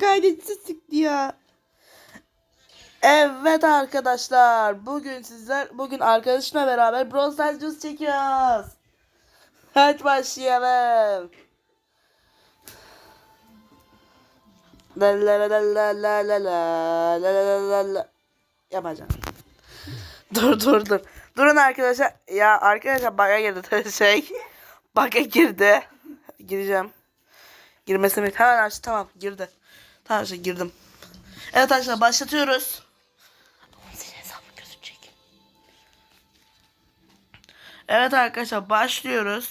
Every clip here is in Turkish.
Kaydetsiz çıktı ya. Evet arkadaşlar. Bugün sizler bugün arkadaşımla beraber Brawl Stars videosu çekiyoruz. Hadi başlayalım. La la la la la la la la la la la la Yapacağım. dur dur dur. Durun arkadaşlar. Ya arkadaşlar bug'a girdi şey. Bug'a girdi. Gireceğim. Girmesini hemen aç. Tamam girdi. Tamam işte girdim. Evet arkadaşlar başlatıyoruz. Evet arkadaşlar başlıyoruz.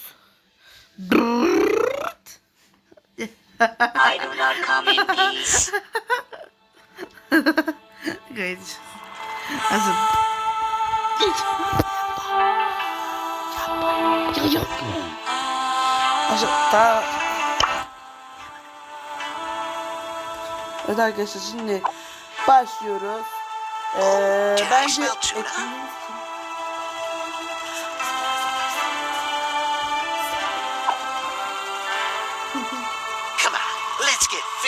I do not come in peace. Gayet iyi. Hazır. Ya yapma. Aşağı, ta... Evet arkadaşlar şimdi başlıyoruz. Ee, bence etkinliğimiz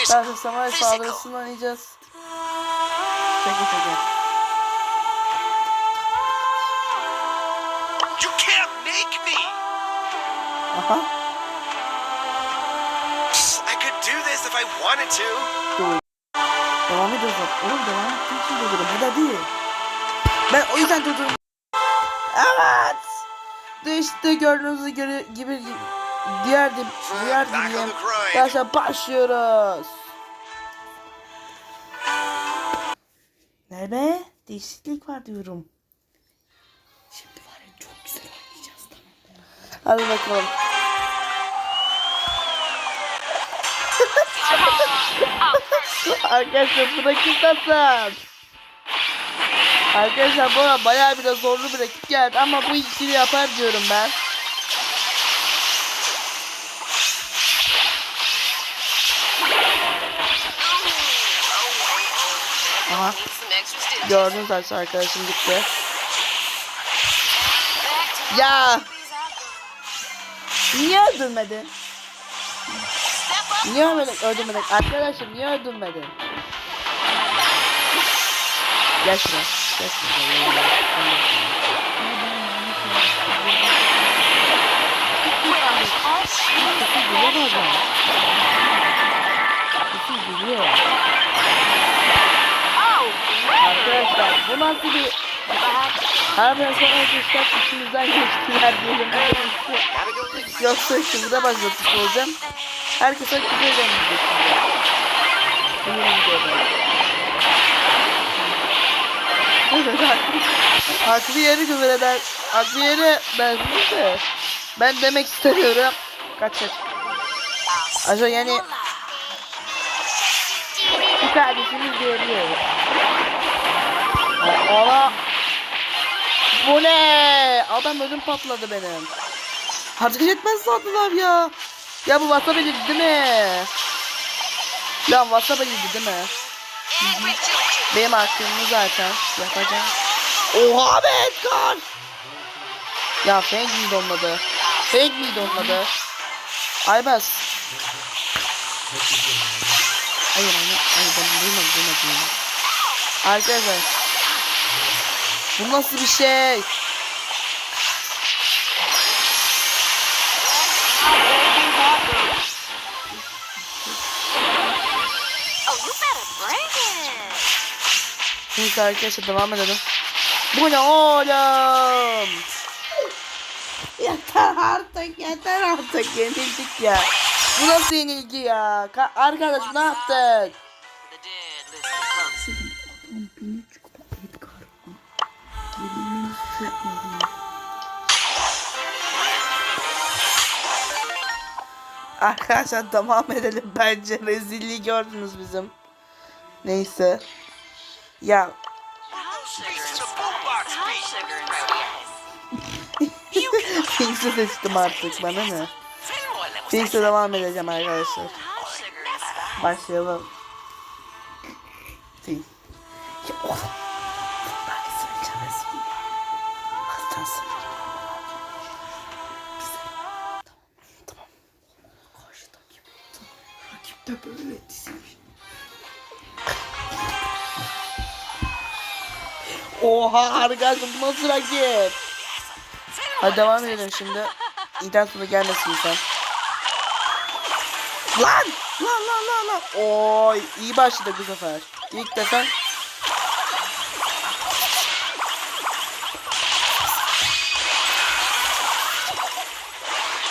sonra samuray saldırısını oynayacağız. Şaka şaka. You can't make me. Aha. I could do this if I wanted to. Devam et Ozan. Oğlum devam et. Kim için durdurun? Bu da değil. Ben o yüzden durdurdum. Evet. İşte gördüğünüz gibi, gibi diğer diğer diğer arkadaşlar başlıyoruz. Nerede? Değişiklik var diyorum. Şimdi var ya çok güzel oynayacağız tamam mı? Hadi bakalım. Arkadaşlar bu rakip nasıl? Arkadaşlar bu bayağı bir de zorlu bir rakip geldi ama bu ikili yapar diyorum ben. Aha gördünüz arkadaşlar arkadaşım gitti. Ya niye öldürmedin? Niye ölmedik öldürmedik? Arkadaşım niye öldürmedin? Gel şuna. Gel şuna. Arkadaşlar bu nasıl bir Harbiden sonra arkadaşlar içimizden geçtiler diyelim. Yoksa şimdi de başlatıp olacağım. Herkese küfür edemeyecek. Haklı yeri küfür eder. Haklı yeri ben de. Ben demek istemiyorum. Kaç kaç. Aşağı yani bir kardeşimiz diyebiliyoruz. Ona bu ne? Adam ödüm patladı benim. Ateş etmez sandılar ya. Ya bu WhatsApp'a girdi değil mi? Lan WhatsApp'a girdi değil mi? Benim aklımı zaten yapacağım. Oha be Edgar! Ya fake miydi onun adı? Fake miydi onun adı? Aybaz. Hayır hayır hayır ben duymadım duymadım. Arkadaşlar. Bu nasıl bir şey? Neyse arkadaşlar devam edelim. Bu ne oğlum? Yeter artık yeter artık yenildik ya. Bu nasıl yenilgi ya? Ka- arkadaş ne yaptık? Arkadaşlar devam edelim bence rezilliği gördünüz bizim. Neyse. Ya. Pink'si seçtim artık bana ne? Pink'se devam edeceğim arkadaşlar. Başlayalım. Pink. Tamam. De böyle etsin. Oha arkadaşlar bu nasıl rakip? Hadi devam edelim şimdi. İnternet sonu gelmesin insan. Lan! Lan lan lan lan. Oy iyi başladık bu sefer. İlk defa.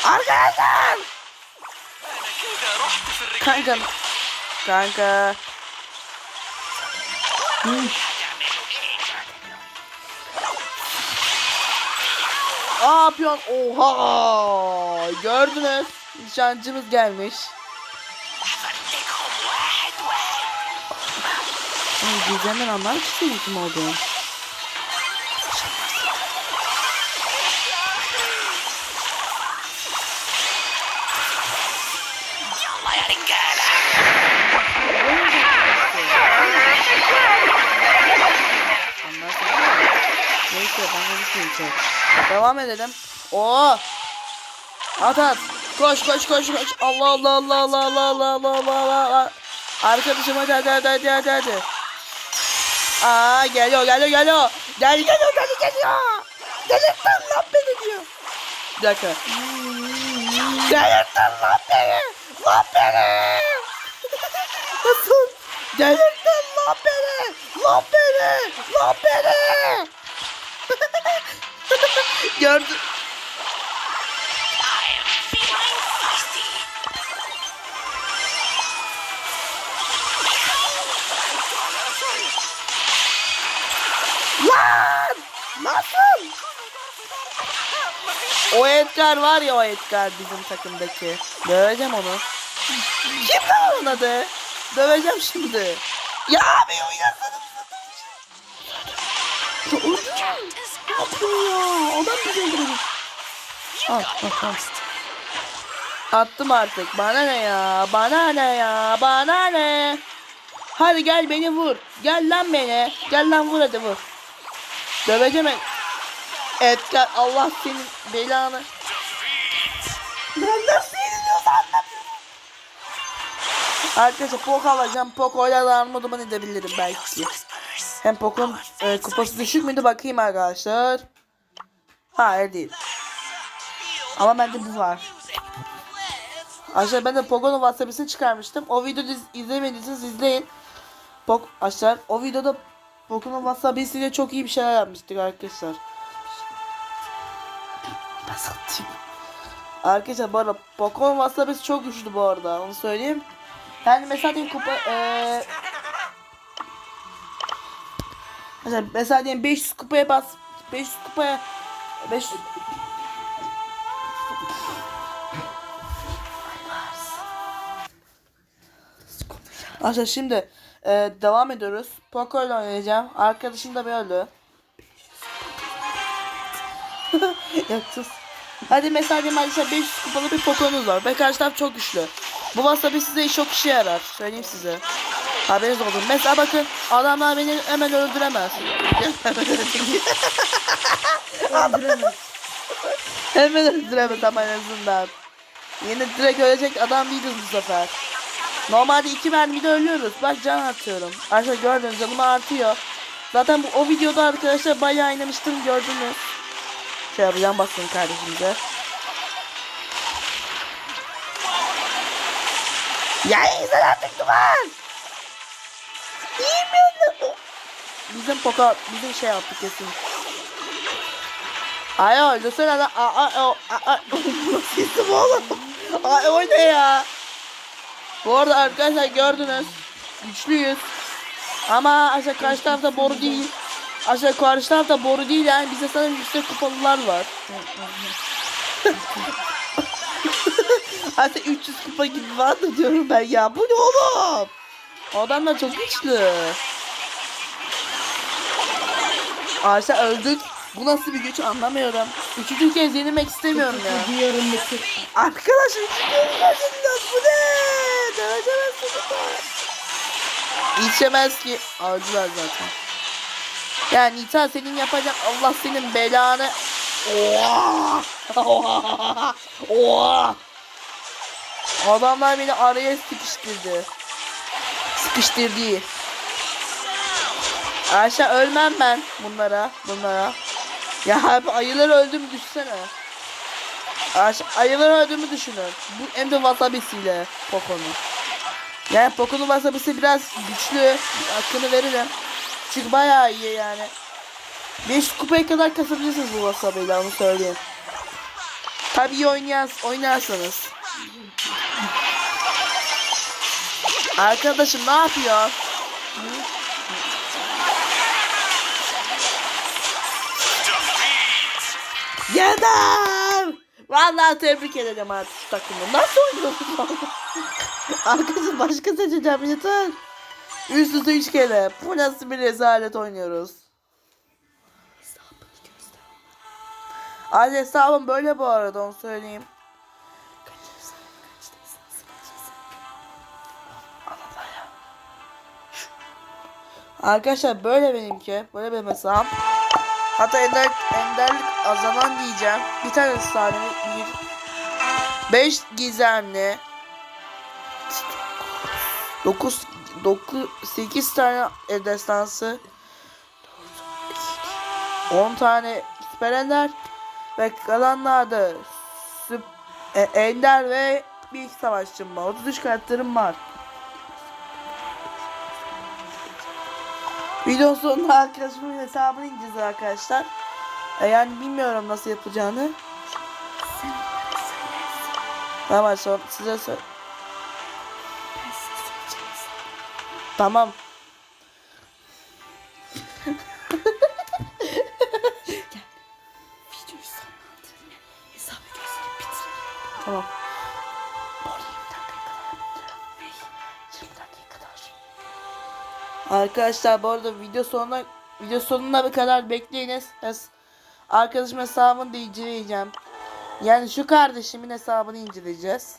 Arkadaşlar! Kanka. Kanka. Aa yapıyorsun? Oha! Gördünüz. Nişancımız gelmiş. Ay güzelim anlar kişinin kim olduğunu. Neyse ben onu söyleyeceğim. Devam edelim. Oo! At at. Koş koş koş koş. Allah Allah Allah Allah Allah Allah Allah Allah Allah. Arkadaşım hadi hadi hadi hadi hadi hadi. Aa geliyor geliyor geliyor. Gel geliyor geliyor geliyor. Delirttin lan beni diyor. Bir dakika. Delirttin lan beni. Lan beni. Nasıl? Delirttin lan beni. Lan beni. Lan beni. Gördün. Lan! Nasıl? O Edgar var ya o Edgar bizim takımdaki. Döveceğim onu. Kim lan onun adı? Döveceğim şimdi. Ya abi oynasana. Ne yapıyor ya? Adam bizi öldürecek. Al, al, al. Attım artık. Bana ne ya? Bana ne ya? Bana ne? Hadi gel beni vur. Gel lan beni. Gel lan vur hadi vur. Döveceğim ben. Edgar Allah senin belanı. Ben nasıl yeniliyorsa anlamıyorum. Arkadaşlar Poco alacağım. Poco'yla da armudumu edebilirim belki. Hem Poco'nun e, kupası düşük müydü bakayım arkadaşlar. Hayır değil. Ama bende bu var. Arkadaşlar ben de Poco'nun WhatsApp'ını çıkarmıştım. O videoda iz- izlemediyseniz izleyin. Pok arkadaşlar o videoda Poco'nun WhatsApp'ıyla çok iyi bir şeyler yapmıştık arkadaşlar. Arkadaşlar bu arada Poco'nun WhatsApp'ı çok güçlü bu arada onu söyleyeyim. Yani mesela diyelim kupa eee Mesela, mesela diyelim 500 kupaya bas 500 kupaya 500 Arkadaşlar şimdi e, devam ediyoruz. Poco ile oynayacağım. Arkadaşım da böyle. ya sus. Hadi mesela diyelim arkadaşlar 500 kupalı bir Poco'nuz var. Ve karşı taraf çok güçlü. Bu wasabi size çok işe yarar. Söyleyeyim size. Haberiniz olsun. Mesela bakın adamlar beni hemen öldüremez. Öldüremez. hemen öldüremez ama en azından. Yine direkt ölecek adam değiliz bu sefer. Normalde iki mermide ölüyoruz. Bak can atıyorum. Arkadaşlar gördünüz canım artıyor. Zaten bu o videoda arkadaşlar bayağı oynamıştım gördünüz. Şey yapacağım basın kardeşimize. Ya izle artık duman. İyi mi? Bizim poka bizim şey yaptı kesin. Ay öldürsene lan. Aa, aa, aa, nasıl oğlum? Ay o ne ya? Bu arada arkadaşlar gördünüz. Güçlüyüz. Ama aşağı karşı tarafta boru değil. Aşağı karşı tarafta boru değil yani bize sanırım yüksek kupalılar var. Hatta 300 kupa gibi var da diyorum ben ya. Bu ne oğlum? O adamlar çok güçlü. Arkadaşlar öldük. Bu nasıl bir güç anlamıyorum. Üçüncü kez yenilmek istemiyorum ya. Diyorum Metin. Arkadaşlar üçüncü kez yenileceğiz. Bu ne? İçemez ki. Aldılar zaten. Yani Nita senin yapacak Allah senin belanı. Oha! Oha! Oha! Adamlar beni araya sıkıştırdı. Sıkıştırdı. Ayşe ölmem ben bunlara, bunlara. Ya abi ayılar öldüğümü düşünsene. Ayşe ayılar öldüğümü düşünün. Bu hem de wasabisiyle Poco'nun. Yani Poco'nun wasabisi biraz güçlü. Hakkını veririm. Çünkü bayağı iyi yani. 5 kupaya kadar kasabilirsiniz bu wasabiyle onu söyleyeyim. Tabii iyi oynayan, oynarsanız. Arkadaşım ne yapıyor? Yener! Vallahi tebrik ederim artık şu takımı. Nasıl oynuyorsun? Arkadaşım başka seçeceğim yeter. Üst üste üç kere. Bu nasıl bir rezalet oynuyoruz. Hadi hesabım böyle bu arada onu söyleyeyim. Arkadaşlar böyle benimki. Böyle benim hesabım. Hatta ender, enderlik azalan diyeceğim. Bir tane saniye. Bir. Beş gizemli. Dokuz, dokuz, sekiz tane destansı. On tane süper ender. Ve kalanlar da süp, e, ender ve bir iki savaşçım var. 33 karakterim var. Video sonunda arkadaşımın hesabını ineceğiz arkadaşlar. E, yani bilmiyorum nasıl yapacağını. Tamam sonra size sor. Tamam. Arkadaşlar bu arada video sonuna video sonuna kadar bekleyiniz. Arkadaşım hesabını da inceleyeceğim. Yani şu kardeşimin hesabını inceleyeceğiz.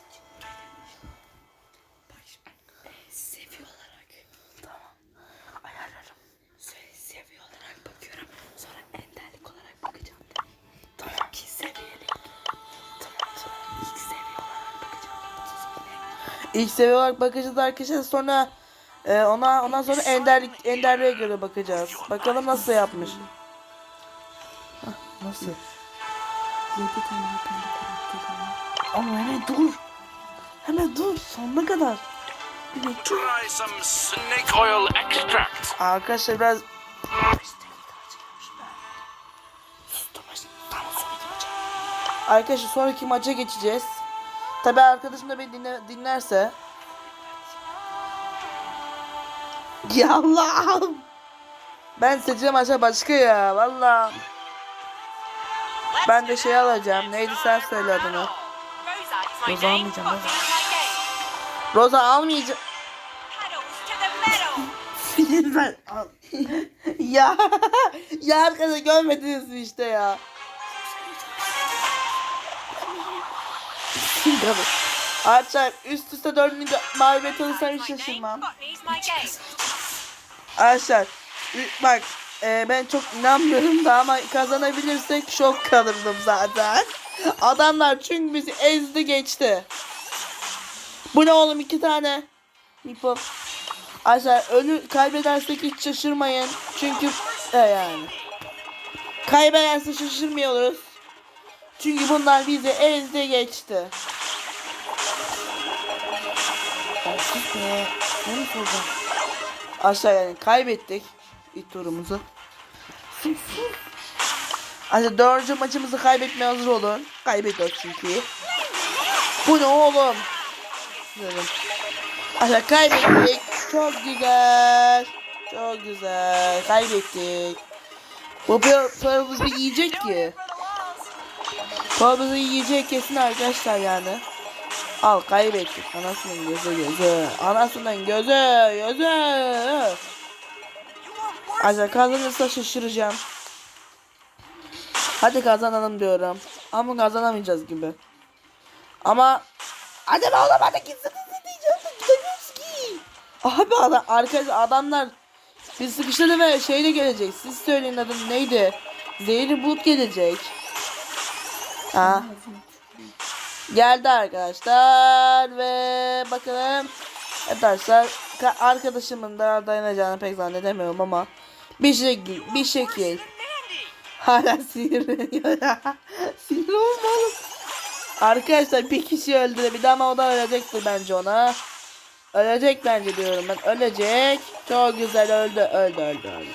İlk seviye olarak bakacağız arkadaşlar. Sonra e, ona ondan sonra enderlik enderliğe göre bakacağız. Bakalım nasıl yapmış. Hah, nasıl? Yedi tane kendi karakterim var. Ama hemen dur. Hemen dur. Sonuna kadar. Bir bekle. Try some snake oil extract. Arkadaşlar biraz Arkadaşlar sonraki maça geçeceğiz. Tabi arkadaşım da beni dinle, dinlerse. Ya Allah'ım. Ben seçeceğim aşağı başka ya valla. Ben de şey alacağım. Neydi sen söyle adını. Name. almayacağım, game? Roza almayacağım. Ben ya ya arkadaşlar görmediniz mi işte ya. Arkadaşlar üst üste dördüncü mağlubiyet alırsam hiç şaşırmam. Arkadaşlar bak e, ben çok inanmıyorum da ama kazanabilirsek şok kalırdım zaten. Adamlar çünkü bizi ezdi geçti. Bu ne oğlum iki tane. Nipo. Arkadaşlar ölü kaybedersek hiç şaşırmayın. Çünkü e, yani. Kaybederse şaşırmıyoruz. Çünkü bunlar bizi ezdi geçti. Be. Ne? Aşağı yani kaybettik ilk turumuzu. Sus. Aşağı dördüncü maçımızı kaybetmeye hazır olun. Kaybediyoruz çünkü. Bu ne oğlum? Dedim. Kaybettik. Çok güzel. Çok güzel. Kaybettik. Bu par- paramızı yiyecek ki. Paramızı yiyecek kesin arkadaşlar yani. Al kaybettik. Anasının gözü gözü. Anasının gözü gözü. Acaba kazanırsa şaşıracağım. Hadi kazanalım diyorum. Ama kazanamayacağız gibi. Ama hadi be oğlum hadi gitsin de gidemiyoruz ki. Abi adam, arkadaşlar adamlar biz sıkıştırdı ve şeyle gelecek. Siz söyleyin adını neydi? Zehri bulut gelecek. Ha. Geldi arkadaşlar ve bakalım. Arkadaşlar ka- arkadaşımın da dayanacağını pek zannedemiyorum ama bir şekil bir şekil. Hala sinirleniyor ya. Sinir olma oğlum. Arkadaşlar bir kişi öldürebildi ama o da ölecektir bence ona. Ölecek bence diyorum ben. Ölecek. Çok güzel. Öldü öldü öldü öldü.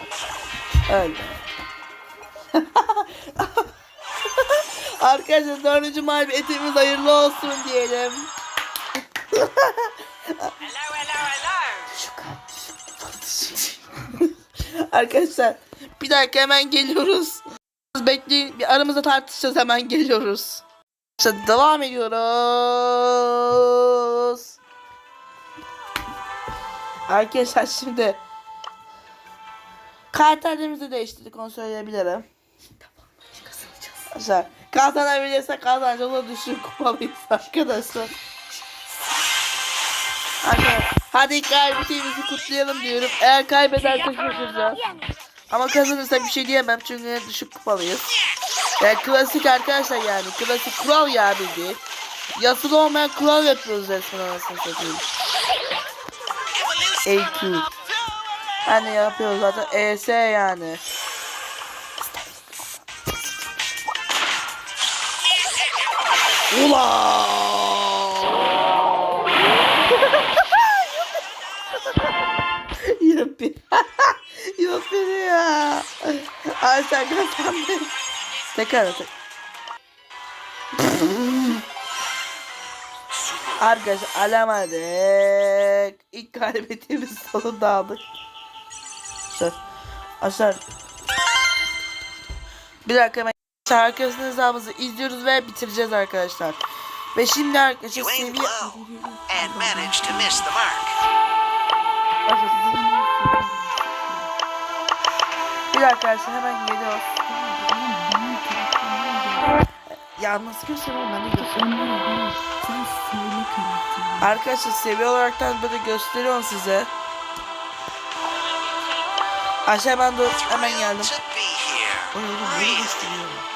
Öldü Arkadaşlar dördüncü mağlubiyetimiz hayırlı olsun diyelim. Hello, hello, hello. Arkadaşlar bir dakika hemen geliyoruz. Bekleyin bir aramızda tartışacağız hemen geliyoruz. İşte devam ediyoruz. Arkadaşlar şimdi karakterlerimizi değiştirdik onu söyleyebilirim. Arkadaşlar kazanabilirse kazanacağız o düşük kupalıyız arkadaşlar. Hadi, hadi kaybettiğimizi kutlayalım diyorum. Eğer kaybedersek üzüleceğiz. Ama kazanırsak bir şey diyemem çünkü düşük kupalıyız. Yani klasik arkadaşlar yani. Klasik kural ya bildiğin. Yasıl olmayan kural yapıyoruz resmen anasını satayım. AQ. Hani yapıyoruz zaten ES yani. Ulan! Yuppi. Yuppi ya. Ay sen kazandın. Tekrar tek. Arkadaşlar alamadık. İlk kaybettiğimiz sonunda aldık. Arkadaşlar. Arkadaşlar. Bir dakika hemen arkadaşlar hesabımızı izliyoruz ve bitireceğiz arkadaşlar. Ve şimdi arkadaşlar seviye... low and managed to miss the mark. Bir arkadaşlar hemen geliyor. Ya nasıl göstereyim ben de karakteri. Arkadaşlar seviye olaraktan böyle gösteriyorum size. Aşağı ben de hemen geldim. Be here. Really.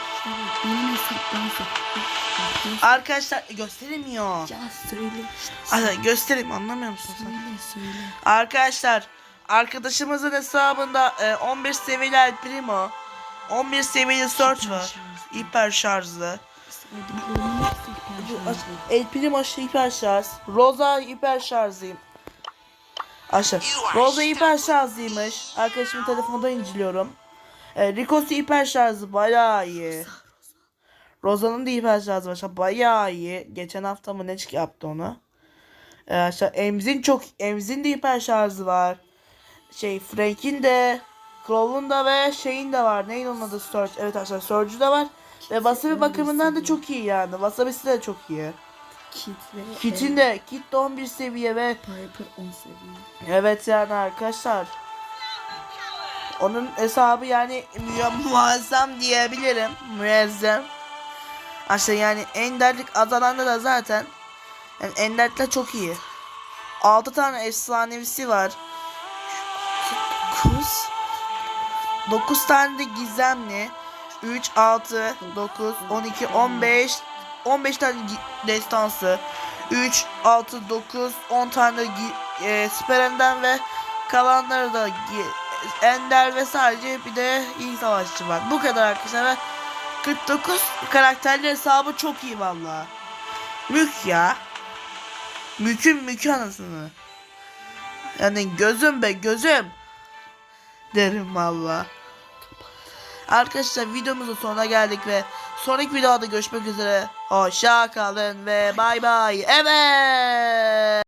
Arkadaşlar gösteremiyor. Ya söyle işte. Arkadaşlar göstereyim anlamıyor musun sen? Söyle söyle. Arkadaşlar arkadaşımızın hesabında e, 15 seviyeli El Primo 11 seviyeli Search var. Hiper şarjlı. El Primo hiper şarj. Rosa hiper şarjlıyım. Aşağı. Rosa hiper şarjlıymış. Arkadaşımın telefonda inceliyorum. E, Rico'su hiper şarjı bayağı iyi. Rosa'nın da hiper şarjı var. Bayağı iyi. Geçen hafta mı ne çık yaptı onu. E, aşağı Emzin çok Emzin de hiper şarjı var. Şey Frank'in de Crow'un da ve şeyin de var. Neyin onun adı? Surge. Evet arkadaşlar Surge'u da var. Ve Wasabi bakımından da çok iyi yani. Wasabi'si de çok iyi. Kit ve Kit'in de Kit de 11 seviye ve Piper 10 seviye. evet yani arkadaşlar. Onun hesabı yani mu- muazzam diyebilirim. Muazzam. Aslında yani enderlik azalanda da zaten yani enderlikler çok iyi. 6 tane efsanevisi var. 9 9 tane de gizemli. 3 6 9 12 15 15 tane destansı. 3 6 9 10 tane e, süper ender ve kalanları da ender ve sadece bir de iyi savaşçı var. Bu kadar arkadaşlar 49 karakterli hesabı çok iyi valla. Mük ya. Mükün mükü anasını. Yani gözüm be gözüm. Derim valla. Arkadaşlar videomuzun sonuna geldik ve sonraki videoda görüşmek üzere. Hoşça kalın ve bay bay. Evet.